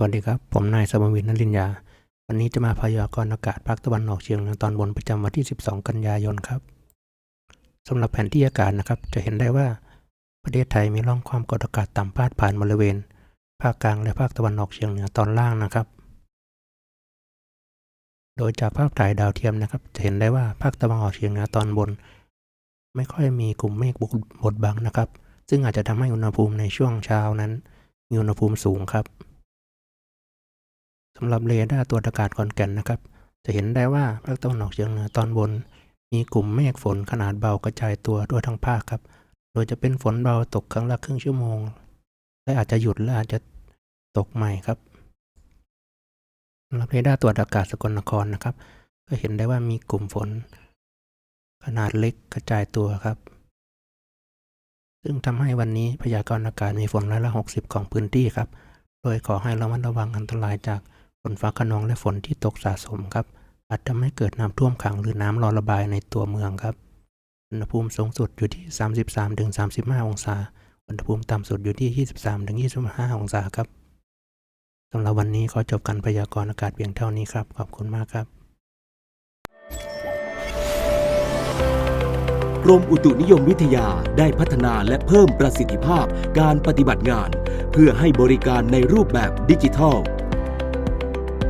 สวัสดีครับ ผมนายสมวินนลินยา วันนี้จะมาพยากรณ์อากาศภาคตะวันออกเฉียงเหนือตอนบนประจำวันที่ 12 กันยายนครับสำหรับแผนที่อากาศนะครับ จะเห็นได้ว่า ประเทศไทยมีร่องความกดอากาศต่ำพาดผ่านบริเวณ ภาคกลางและภาคตะวันออกเฉียงเหนือตอนล่างนะครับ โดยจากภาพถ่ายดาวเทียมนะครับ จะเห็นได้ว่าภาคตะวันออกเฉียงเหนือตอนบน ไม่ค่อยมีกลุ่มเมฆบดบังนะครับ ซึ่งอาจจะทำให้อุณหภูมิในช่วงเช้านั้นมีอุณหภูมิสูงครับ สำหรับเรดาร์ตรวจอากาศขอนแก่นนะครับ จะเห็นได้ว่าภาคตะวันออกเฉียงเหนือตอนบน มีกลุ่มเมฆฝนขนาดเบากระจายตัวทั่วทั้งภาคครับ โดยจะเป็นฝนเบาตกครั้งละครึ่งชั่วโมง และอาจจะหยุดและอาจจะตกใหม่ครับสำหรับเรดาร์ตรวจอากาศสกลนครนะครับ ก็เห็นได้ว่ามีกลุ่มฝน ขนาดเล็กกระจายตัวครับ ซึ่งทำให้วันนี้พยากรณ์อากาศมีฝนร้อยละหกสิบของพื้นที่ครับ โดยขอให้ระมัดระวังอันตรายจาก นฟ้าขนองและฝนที่ตกสะสมครับ อาจจะไม่เกิดน้ำท่วมขังหรือน้ำรอระบายในตัวเมืองครับ อุณหภูมิสูงสุดอยู่ที่ 33-35 องศา อุณหภูมิต่ำสุดอยู่ที่ 23-25 องศาครับสำหรับวันนี้ขอจบการพยากรณ์อากาศเพียงเท่านี้ครับ ขอบคุณมากครับ กรมอุตุนิยมวิทยาได้พัฒนาและเพิ่มประสิทธิภาพการปฏิบัติงาน เพื่อให้บริการในรูปแบบดิจิทัล